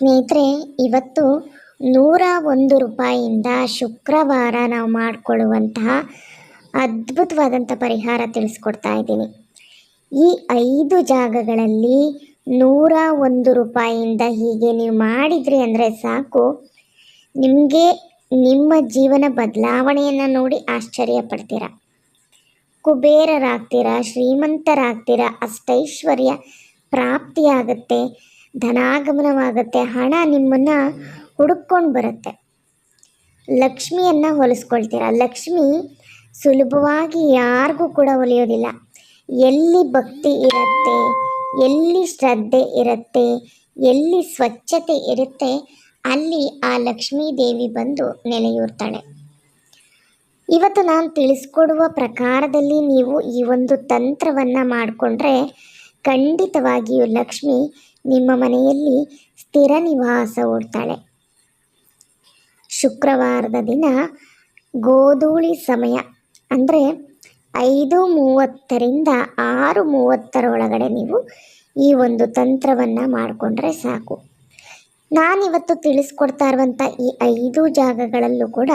ಸ್ನೇಹಿತರೆ, ಇವತ್ತು ನೂರ ಒಂದು ರೂಪಾಯಿಯಿಂದ ಶುಕ್ರವಾರ ನಾವು ಮಾಡಿಕೊಳ್ಳುವಂತಹ ಅದ್ಭುತವಾದಂಥ ಪರಿಹಾರ ತಿಳಿಸ್ಕೊಡ್ತಾ ಇದ್ದೀನಿ. ಈ ಐದು ಜಾಗಗಳಲ್ಲಿ ನೂರ ಒಂದು ರೂಪಾಯಿಯಿಂದ ಹೀಗೆ ನೀವು ಮಾಡಿದ್ರಿ ಅಂದರೆ ಸಾಕು. ನಿಮಗೆ ನಿಮ್ಮ ಜೀವನ ಬದಲಾವಣೆಯನ್ನು ನೋಡಿ ಆಶ್ಚರ್ಯ ಪಡ್ತೀರ ಕುಬೇರರಾಗ್ತೀರಾ, ಶ್ರೀಮಂತರಾಗ್ತೀರಾ, ಅಷ್ಟೈಶ್ವರ್ಯ ಪ್ರಾಪ್ತಿಯಾಗುತ್ತೆ. ಧನಾಗಮನವಾಗುತ್ತೆ. ಹಣ ನಿಮ್ಮನ್ನು ಹುಡುಕೊಂಡು ಬರುತ್ತೆ. ಲಕ್ಷ್ಮಿಯನ್ನು ಹೊಲಿಸ್ಕೊಳ್ತೀರ? ಲಕ್ಷ್ಮಿ ಸುಲಭವಾಗಿ ಯಾರಿಗೂ ಕೂಡ ಒಲಿಯೋದಿಲ್ಲ ಎಲ್ಲಿ ಭಕ್ತಿ ಇರುತ್ತೆ, ಎಲ್ಲಿ ಶ್ರದ್ಧೆ ಇರುತ್ತೆ, ಎಲ್ಲಿ ಸ್ವಚ್ಛತೆ ಇರುತ್ತೆ, ಅಲ್ಲಿ ಆ ಲಕ್ಷ್ಮೀ ದೇವಿ ಬಂದು ನೆಲೆಯೂರ್ತಾಳೆ. ಇವತ್ತು ನಾನು ತಿಳಿಸ್ಕೊಡುವ ಪ್ರಕಾರದಲ್ಲಿ ನೀವು ಈ ಒಂದು ತಂತ್ರವನ್ನು ಮಾಡಿಕೊಂಡ್ರೆ ಖಂಡಿತವಾಗಿಯೂ ಲಕ್ಷ್ಮಿ ನಿಮ್ಮ ಮನೆಯಲ್ಲಿ ಸ್ಥಿರ ನಿವಾಸ ಹೂಡ್ತಾಳೆ ಶುಕ್ರವಾರದ ದಿನ ಗೋಧೂಳಿ ಸಮಯ. ಅಂದರೆ ಐದು ಮೂವತ್ತರಿಂದ ಆರು ಮೂವತ್ತರೊಳಗಡೆ ನೀವು ಈ ಒಂದು ತಂತ್ರವನ್ನು ಮಾಡಿಕೊಂಡ್ರೆ ಸಾಕು. ನಾನಿವತ್ತು ತಿಳಿಸ್ಕೊಡ್ತಾ ಇರುವಂಥ ಈ ಐದು ಜಾಗಗಳಲ್ಲೂ ಕೂಡ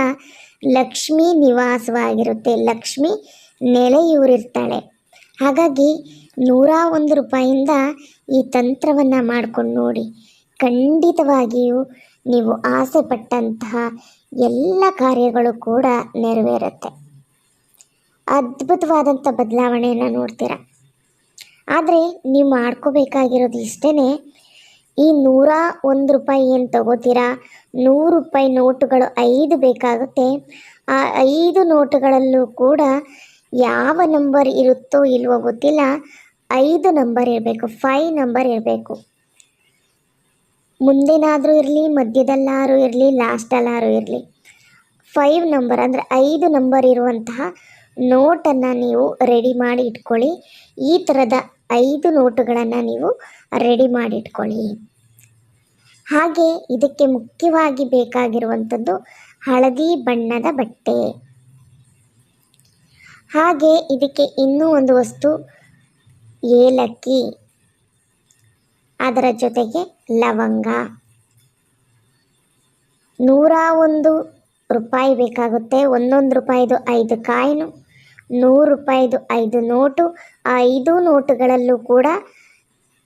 ಲಕ್ಷ್ಮೀ ನಿವಾಸವಾಗಿರುತ್ತೆ. ಲಕ್ಷ್ಮಿ ನೆಲೆಯೂರಿರ್ತಾಳೆ. ಹಾಗಾಗಿ ನೂರ ಒಂದು ರೂಪಾಯಿಂದ ಈ ತಂತ್ರವನ್ನು ಮಾಡ್ಕೊಂಡು ನೋಡಿ. ಖಂಡಿತವಾಗಿಯೂ ನೀವು ಆಸೆ ಪಟ್ಟಂತಹ ಎಲ್ಲ ಕಾರ್ಯಗಳು ಕೂಡ ನೆರವೇರುತ್ತೆ. ಅದ್ಭುತವಾದಂಥ ಬದಲಾವಣೆಯನ್ನು ನೋಡ್ತೀರ? ಆದರೆ ನೀವು ಮಾಡ್ಕೋಬೇಕಾಗಿರೋದು ಇಷ್ಟೇ ಈ ನೂರ ಒಂದು ರೂಪಾಯಿ ಏನು ತಗೋತೀರಾ? ನೂರು ರೂಪಾಯಿ ನೋಟುಗಳು ಐದು ಬೇಕಾಗುತ್ತೆ. ಆ ಐದು ನೋಟುಗಳಲ್ಲೂ ಕೂಡ ಯಾವ ನಂಬರ್ ಇರುತ್ತೋ ಇಲ್ವೋ ಗೊತ್ತಿಲ್ಲ. ಐದು ನಂಬರ್ ಇರಬೇಕು ಫೈವ್ ನಂಬರ್ ಇರಬೇಕು. ಮುಂದೇನಾದರೂ ಇರಲಿ, ಮಧ್ಯದಲ್ಲಾದರೂ ಇರಲಿ ಲಾಸ್ಟಲ್ಲಾದರೂ ಇರಲಿ. ಫೈವ್ ನಂಬರ್ ಅಂದರೆ ಐದು ನಂಬರ್ ಇರುವಂತಹ ನೋಟನ್ನು ನೀವು ರೆಡಿ ಮಾಡಿ ಇಟ್ಕೊಳ್ಳಿ. ಈ ಥರದ ಐದು ನೋಟುಗಳನ್ನು ನೀವು ರೆಡಿ ಮಾಡಿ ಇಟ್ಕೊಳ್ಳಿ. ಹಾಗೆ ಇದಕ್ಕೆ ಮುಖ್ಯವಾಗಿ ಬೇಕಾಗಿರುವಂಥದ್ದು ಹಳದಿ ಬಣ್ಣದ ಬಟ್ಟೆ. ಹಾಗೆ ಇದಕ್ಕೆ ಇನ್ನೂ ಒಂದು ವಸ್ತು, ಏಲಕ್ಕಿ. ಅದರ ಜೊತೆಗೆ ಲವಂಗ. ನೂರ ಒಂದು ರೂಪಾಯಿ ಬೇಕಾಗುತ್ತೆ. ಒಂದೊಂದು ರೂಪಾಯಿದು ಐದು ಕಾಯಿನು, ನೂರು ರೂಪಾಯಿದು ಐದು ನೋಟು. ಆ ಐದು ನೋಟುಗಳಲ್ಲೂ ಕೂಡ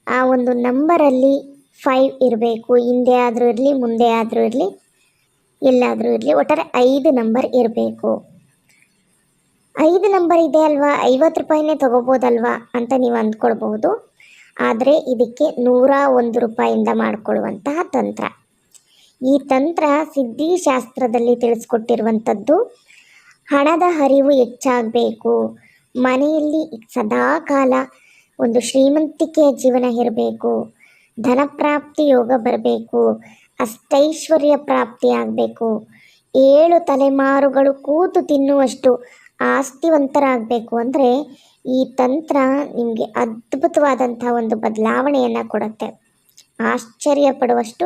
ಆ ಒಂದು ನಂಬರಲ್ಲಿ ಫೈವ್ ಇರಬೇಕು. ಹಿಂದೆ ಆದರೂ ಇರಲಿ, ಮುಂದೆ ಆದರೂ ಇರಲಿ, ಎಲ್ಲಾದರೂ ಇರಲಿ, ಒಟ್ಟಾರೆ ಐದು ನಂಬರ್ ಇರಬೇಕು. ಐದು ನಂಬರ್ ಇದೆ ಅಲ್ವಾ? ಐವತ್ತು ರೂಪಾಯಿನೇ ತೊಗೋಬೋದಲ್ವಾ ಅಂತ ನೀವು ಅಂದ್ಕೊಳ್ಬಹುದು. ಆದರೆ ಇದಕ್ಕೆ ನೂರ ಒಂದು ರೂಪಾಯಿಂದ ಮಾಡಿಕೊಳ್ಳುವಂತಹ ತಂತ್ರ. ಈ ತಂತ್ರ ಸಿದ್ಧಿಶಾಸ್ತ್ರದಲ್ಲಿ ತಿಳಿಸ್ಕೊಟ್ಟಿರುವಂಥದ್ದು, ಹಣದ ಹರಿವು ಹೆಚ್ಚಾಗಬೇಕು. ಮನೆಯಲ್ಲಿ ಸದಾ ಕಾಲ ಒಂದು ಶ್ರೀಮಂತಿಕೆಯ ಜೀವನ ಇರಬೇಕು. ಧನಪ್ರಾಪ್ತಿ ಯೋಗ ಬರಬೇಕು. ಅಷ್ಟೈಶ್ವರ್ಯ ಪ್ರಾಪ್ತಿ ಆಗಬೇಕು. ಏಳು ತಲೆಮಾರುಗಳು ಕೂತು ತಿನ್ನುವಷ್ಟು ಆಸ್ತಿವಂತರಾಗಬೇಕು ಅಂದರೆ ಈ ತಂತ್ರ ನಿಮಗೆ ಅದ್ಭುತವಾದಂಥ ಒಂದು ಬದಲಾವಣೆಯನ್ನು ಕೊಡುತ್ತೆ. ಆಶ್ಚರ್ಯ ಪಡುವಷ್ಟು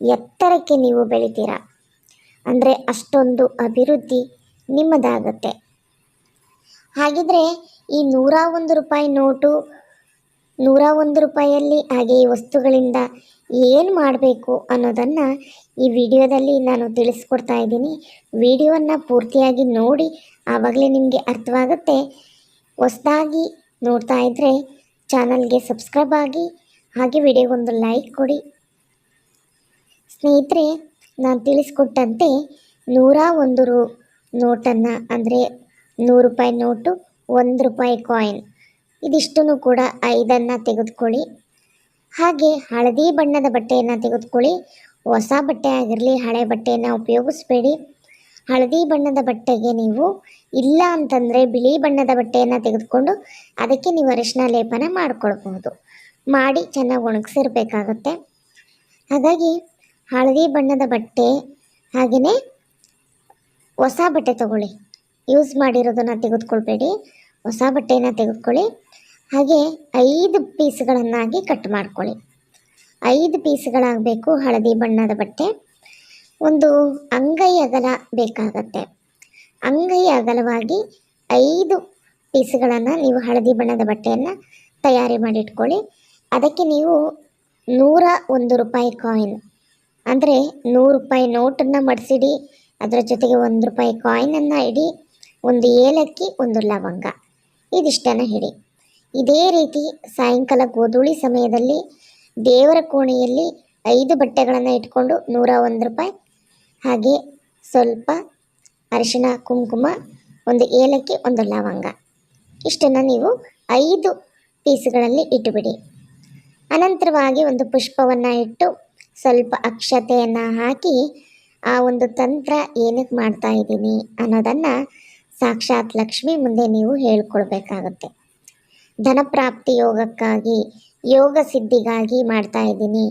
ಎತ್ತರಕ್ಕೆ ನೀವು ಬೆಳಿತೀರ. ಅಂದರೆ ಅಷ್ಟೊಂದು ಅಭಿವೃದ್ಧಿ ನಿಮ್ಮದಾಗುತ್ತೆ. ಹಾಗಿದ್ರೆ ಈ ನೂರ ಒಂದು ರೂಪಾಯಿ ನೋಟು ನೂರ ಒಂದು ರೂಪಾಯಿಯಲ್ಲಿ ಹಾಗೆ ಈ ವಸ್ತುಗಳಿಂದ ಏನು ಮಾಡಬೇಕು ಅನ್ನೋದನ್ನು ಈ ವಿಡಿಯೋದಲ್ಲಿ ನಾನು ತಿಳಿಸ್ಕೊಡ್ತಾ ಇದ್ದೀನಿ. ವಿಡಿಯೋವನ್ನು ಪೂರ್ತಿಯಾಗಿ ನೋಡಿ ಆವಾಗಲೇ ನಿಮಗೆ ಅರ್ಥವಾಗುತ್ತೆ. ಹೊಸದಾಗಿ ನೋಡ್ತಾ ಇದ್ದರೆ ಚಾನಲ್ಗೆ ಸಬ್ಸ್ಕ್ರೈಬ್ ಆಗಿ, ಹಾಗೆ ವಿಡಿಯೋಗೊಂದು ಲೈಕ್ ಕೊಡಿ. ಸ್ನೇಹಿತರೆ, ನಾನು ತಿಳಿಸ್ಕೊಟ್ಟಂತೆ ನೂರ ಒಂದು ರು ನೋಟನ್ನು, ಅಂದರೆ ನೂರು ರೂಪಾಯಿ ನೋಟು, ಒಂದು ರೂಪಾಯಿ ಕಾಯಿನ್ ಇದಿಷ್ಟನ್ನು ಕೂಡ ಐದನ್ನು ತೆಗೆದುಕೊಳ್ಳಿ. ಹಾಗೆ ಹಳದಿ ಬಣ್ಣದ ಬಟ್ಟೆಯನ್ನು ತೆಗೆದುಕೊಳ್ಳಿ. ಹೊಸ ಬಟ್ಟೆ ಆಗಿರಲಿ, ಹಳೆ ಬಟ್ಟೆಯನ್ನು ಉಪಯೋಗಿಸ್ಬೇಡಿ. ಹಳದಿ ಬಣ್ಣದ ಬಟ್ಟೆಗೆ ನೀವು ಇಲ್ಲ ಅಂತಂದರೆ ಬಿಳಿ ಬಣ್ಣದ ಬಟ್ಟೆಯನ್ನು ತೆಗೆದುಕೊಂಡು ಅದಕ್ಕೆ ನೀವು ಅರಿಶಿನ ಲೇಪನ ಮಾಡಿಕೊಳ್ಬಹುದು. ಮಾಡಿ ಚೆನ್ನಾಗಿ ಒಣಗಿಸಿರ್ಬೇಕಾಗತ್ತೆ. ಹಾಗಾಗಿ ಹಳದಿ ಬಣ್ಣದ ಬಟ್ಟೆ ಹಾಗೆಯೇ ಹೊಸ ಬಟ್ಟೆ ತಗೊಳ್ಳಿ. ಯೂಸ್ ಮಾಡಿರೋದನ್ನು ತೆಗೆದುಕೊಳ್ಬೇಡಿ. ಹೊಸ ಬಟ್ಟೆಯನ್ನು ತೆಗೆದುಕೊಳ್ಳಿ. ಹಾಗೆ ಐದು ಪೀಸ್ಗಳನ್ನಾಗಿ ಕಟ್ ಮಾಡ್ಕೊಳ್ಳಿ. ಐದು ಪೀಸ್ಗಳಾಗಬೇಕು ಹಳದಿ ಬಣ್ಣದ ಬಟ್ಟೆ. ಒಂದು ಅಂಗೈ ಅಗಲ ಬೇಕಾಗತ್ತೆ. ಅಂಗೈ ಅಗಲವಾಗಿ ಐದು ಪೀಸ್ಗಳನ್ನು ನೀವು ಹಳದಿ ಬಣ್ಣದ ಬಟ್ಟೆಯನ್ನು ತಯಾರಿ ಮಾಡಿ ಇಟ್ಕೊಳ್ಳಿ ಅದಕ್ಕೆ ನೀವು ನೂರ ಒಂದು ರೂಪಾಯಿ ಕಾಯಿನ್. ಅಂದರೆ ನೂರು ರೂಪಾಯಿ ನೋಟನ್ನು ಮಡಿಸಿಡಿ, ಅದರ ಜೊತೆಗೆ ಒಂದು ರೂಪಾಯಿ ಕಾಯಿನನ್ನು ಇಡಿ, ಒಂದು ಏಲಕ್ಕಿ, ಒಂದು ಲವಂಗ. ಇದಿಷ್ಟನ್ನು ಇಡಿ. ಇದೇ ರೀತಿ ಸಾಯಂಕಾಲ ಗೋಧೂಳಿ ಸಮಯದಲ್ಲಿ ದೇವರ ಕೋಣೆಯಲ್ಲಿ ಐದು ಬಟ್ಟೆಗಳನ್ನು ಇಟ್ಕೊಂಡು ನೂರ ಒಂದು ರೂಪಾಯಿ. ಹಾಗೆ ಸ್ವಲ್ಪ ಅರಿಶಿಣ, ಕುಂಕುಮ, ಒಂದು ಏಲಕ್ಕಿ, ಒಂದು ಲವಂಗ. ಇಷ್ಟನ್ನು ನೀವು ಐದು ಪೀಸ್ಗಳಲ್ಲಿ ಇಟ್ಟುಬಿಡಿ. ಅನಂತರವಾಗಿ ಒಂದು ಪುಷ್ಪವನ್ನು ಇಟ್ಟು ಸ್ವಲ್ಪ ಅಕ್ಷತೆಯನ್ನು ಹಾಕಿ ಆ ಒಂದು ತಂತ್ರ ಏನಕ್ಕೆ ಮಾಡ್ತಾ ಇದ್ದೀನಿ ಅನ್ನೋದನ್ನು ಸಾಕ್ಷಾತ್ ಲಕ್ಷ್ಮಿ ಮುಂದೆ ನೀವು ಹೇಳ್ಕೊಳ್ಬೇಕಾಗತ್ತೆ ಧನಪ್ರಾಪ್ತಿ ಯೋಗಕ್ಕಾಗಿ, ಯೋಗ ಸಿದ್ಧಿಗಾಗಿ ಮಾಡ್ತಾ ಇದ್ದೀನಿ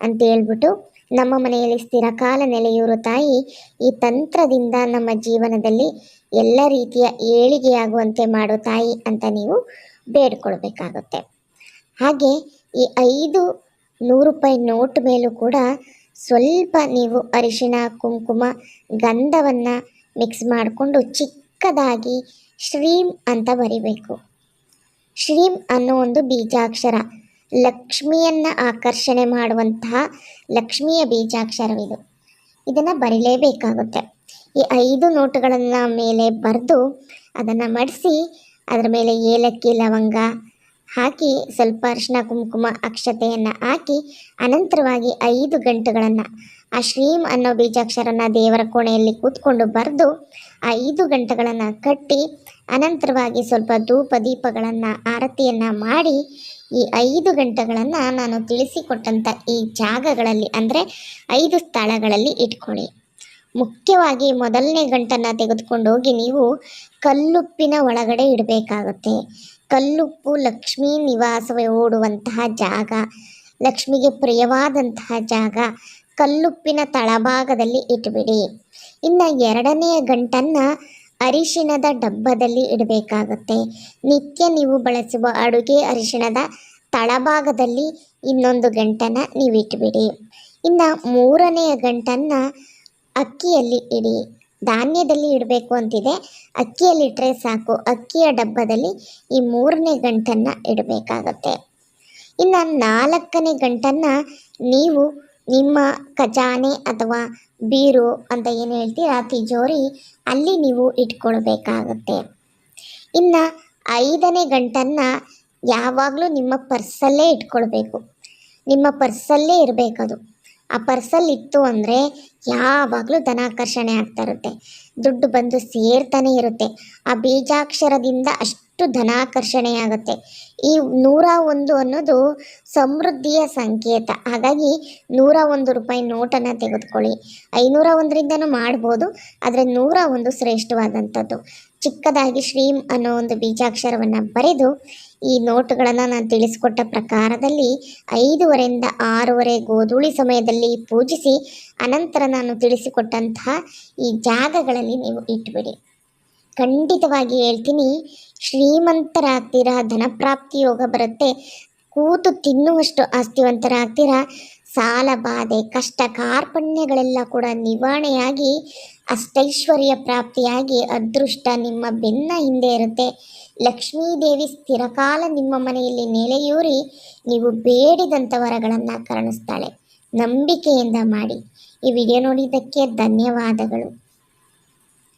ಅಂತ ಹೇಳ್ಬಿಟ್ಟು ನಮ್ಮ ಮನೆಯಲ್ಲಿ ಸ್ಥಿರಕಾಲ ನೆಲೆಯೂರು ತಾಯಿ ಈ ತಂತ್ರದಿಂದ ನಮ್ಮ ಜೀವನದಲ್ಲಿ ಎಲ್ಲ ರೀತಿಯ ಏಳಿಗೆಯಾಗುವಂತೆ ಮಾಡೋ ತಾಯಿ ಅಂತ ನೀವು ಬೇಡ್ಕೊಳ್ಬೇಕಾಗುತ್ತೆ. ಹಾಗೆ ಈ ಐದು ನೂರು ರೂಪಾಯಿ ನೋಟ್ ಮೇಲೂ ಕೂಡ ಸ್ವಲ್ಪ ನೀವು ಅರಿಶಿಣ, ಕುಂಕುಮ, ಗಂಧವನ್ನು ಮಿಕ್ಸ್ ಮಾಡಿಕೊಂಡು ಚಿಕ್ಕದಾಗಿ ಶ್ರೀಂ ಅಂತ ಬರಿಬೇಕು. ಶ್ರೀಂ ಅನ್ನೋ ಒಂದು ಬೀಜಾಕ್ಷರ. ಲಕ್ಷ್ಮಿಯನ್ನು ಆಕರ್ಷಣೆ ಮಾಡುವಂತಹ ಲಕ್ಷ್ಮಿಯ ಬೀಜಾಕ್ಷರವಿದು. ಇದನ್ನು ಬರೀಲೇಬೇಕಾಗುತ್ತೆ. ಈ ಐದು ನೋಟುಗಳನ್ನು ಮೇಲೆ ಬರೆದು ಅದನ್ನು ಮಡಿಸಿ ಅದರ ಮೇಲೆ ಏಲಕ್ಕಿ, ಲವಂಗ ಹಾಕಿ ಸ್ವಲ್ಪ ಅರಿಶಿನ, ಕುಂಕುಮ, ಅಕ್ಷತೆಯನ್ನು ಹಾಕಿ ಅನಂತರವಾಗಿ ಐದು ಗಂಟೆಗಳನ್ನು ಆ ಶ್ರೀಮ್ ಅನ್ನೋ ಬೀಜಾಕ್ಷರನ ದೇವರ ಕೋಣೆಯಲ್ಲಿ ಕೂತ್ಕೊಂಡು ಬರೆದು ಆ ಐದು ಗಂಟೆಗಳನ್ನು ಕಟ್ಟಿ ಅನಂತರವಾಗಿ ಸ್ವಲ್ಪ ಧೂಪ ದೀಪಗಳನ್ನು ಆರತಿಯನ್ನು ಮಾಡಿ ಈ ಐದು ಗಂಟೆಗಳನ್ನು ನಾನು ತಿಳಿಸಿಕೊಟ್ಟಂಥ ಈ ಜಾಗಗಳಲ್ಲಿ ಅಂದರೆ ಐದು ಸ್ಥಳಗಳಲ್ಲಿ ಇಟ್ಕೊಳ್ಳಿ. ಮುಖ್ಯವಾಗಿ ಮೊದಲನೇ ಗಂಟನ್ನು ತೆಗೆದುಕೊಂಡು ಹೋಗಿ ನೀವು ಕಲ್ಲುಪ್ಪಿನ ಒಳಗಡೆ ಇಡಬೇಕಾಗುತ್ತೆ. ಕಲ್ಲುಪ್ಪು ಲಕ್ಷ್ಮೀ ನಿವಾಸವೇ ಓಡುವಂತಹ ಜಾಗ, ಲಕ್ಷ್ಮಿಗೆ ಪ್ರಿಯವಾದಂತಹ ಜಾಗ ಕಲ್ಲುಪ್ಪಿನ ತಳಭಾಗದಲ್ಲಿ ಇಟ್ಬಿಡಿ. ಇನ್ನು ಎರಡನೆಯ ಗಂಟನ್ನು ಅರಿಶಿಣದ ಡಬ್ಬದಲ್ಲಿ ಇಡಬೇಕಾಗುತ್ತೆ. ನಿತ್ಯ ನೀವು ಬಳಸುವ ಅಡುಗೆ ಅರಿಶಿಣದ ತಳಭಾಗದಲ್ಲಿ ಇನ್ನೊಂದು ಗಂಟನ್ನು ನೀವು ಇಟ್ಬಿಡಿ. ಇನ್ನು ಮೂರನೆಯ ಗಂಟನ್ನು ಅಕ್ಕಿಯಲ್ಲಿ ಇಡಿ. ಧಾನ್ಯದಲ್ಲಿ ಇಡಬೇಕು ಅಂತಿದೆ. ಅಕ್ಕಿಯಲ್ಲಿ ಇಟ್ಟರೆ ಸಾಕು. ಅಕ್ಕಿಯ ಡಬ್ಬದಲ್ಲಿ ಈ ಮೂರನೇ ಗಂಟನ್ನು ಇಡಬೇಕಾಗತ್ತೆ. ಇನ್ನು ನಾಲ್ಕನೇ ಗಂಟನ್ನು ನೀವು ನಿಮ್ಮ ಖಜಾನೆ ಅಥವಾ ಬೀರು ಅಂತ ಏನು ಹೇಳ್ತೀರಾ ತಿಜೋರಿ ಅಲ್ಲಿ ನೀವು ಇಟ್ಕೊಳ್ಬೇಕಾಗತ್ತೆ. ಇನ್ನು ಐದನೇ ಗಂಟನ್ನು ಯಾವಾಗಲೂ ನಿಮ್ಮ ಪರ್ಸಲ್ಲೇ ಇಟ್ಕೊಳ್ಬೇಕು. ನಿಮ್ಮ ಪರ್ಸಲ್ಲೇ ಇರಬೇಕದು. ಆ ಪರ್ಸಲ್ಲಿ ಇತ್ತು ಅಂದರೆ ಯಾವಾಗಲೂ ಧನಾಕರ್ಷಣೆ ಆಗ್ತಾ ಇರುತ್ತೆ. ದುಡ್ಡು ಬಂದು ಸೇರ್ತಾನೆ ಇರುತ್ತೆ. ಆ ಬೀಜಾಕ್ಷರದಿಂದ ಅಷ್ಟು ಧನಾಕರ್ಷಣೆ ಆಗುತ್ತೆ ಈ ನೂರ ಒಂದು ಅನ್ನೋದು ಸಮೃದ್ಧಿಯ ಸಂಕೇತ. ಹಾಗಾಗಿ ನೂರ ಒಂದು ರೂಪಾಯಿ ನೋಟನ್ನು ತೆಗೆದುಕೊಳ್ಳಿ. ಐನೂರ ಒಂದರಿಂದನೂ ಮಾಡ್ಬೋದು, ಆದರೆ ನೂರ ಒಂದು ಶ್ರೇಷ್ಠವಾದಂಥದ್ದು. ಚಿಕ್ಕದಾಗಿ ಶ್ರೀಂ ಅನ್ನೋ ಒಂದು ಬೀಜಾಕ್ಷರವನ್ನು ಬರೆದು ಈ ನೋಟುಗಳನ್ನು ನಾನು ತಿಳಿಸಿಕೊಟ್ಟ ಪ್ರಕಾರದಲ್ಲಿ ಐದುವರೆಯಿಂದ ಆರೂವರೆ ಗೋಧೂಳಿ ಸಮಯದಲ್ಲಿ ಪೂಜಿಸಿ, ಅನಂತರ ನಾನು ತಿಳಿಸಿಕೊಟ್ಟಂತಹ ಈ ಜಾಗಗಳಲ್ಲಿ ನೀವು ಇಟ್ಬಿಡಿ. ಖಂಡಿತವಾಗಿ ಹೇಳ್ತೀನಿ, ಶ್ರೀಮಂತರಾಗ್ತೀರಾ, ಧನಪ್ರಾಪ್ತಿ ಯೋಗ ಬರುತ್ತೆ, ಕೂತು ತಿನ್ನುವಷ್ಟು ಆಸ್ತಿವಂತರಾಗ್ತೀರಾ, ಸಾಲ, ಬಾಧೆ, ಕಷ್ಟ, ಕಾರ್ಪಣ್ಯಗಳೆಲ್ಲ ಕೂಡ ನಿವಾರಣೆಯಾಗಿ, ಅಷ್ಟೈಶ್ವರ್ಯ ಪ್ರಾಪ್ತಿಯಾಗಿ ಅದೃಷ್ಟ ನಿಮ್ಮ ಬೆನ್ನ ಹಿಂದೆ ಇರುತ್ತೆ. ಲಕ್ಷ್ಮೀದೇವಿ ಸ್ಥಿರಕಾಲ ನಿಮ್ಮ ಮನೆಯಲ್ಲಿ ನೆಲೆಯೂರಿ, ನೀವು ಬೇಡಿದಂಥ ವರಗಳನ್ನು ಕರುಣಿಸ್ತಾಳೆ. ನಂಬಿಕೆಯಿಂದ ಮಾಡಿ. ಈ ವಿಡಿಯೋ ನೋಡಿದ್ದಕ್ಕೆ ಧನ್ಯವಾದಗಳು.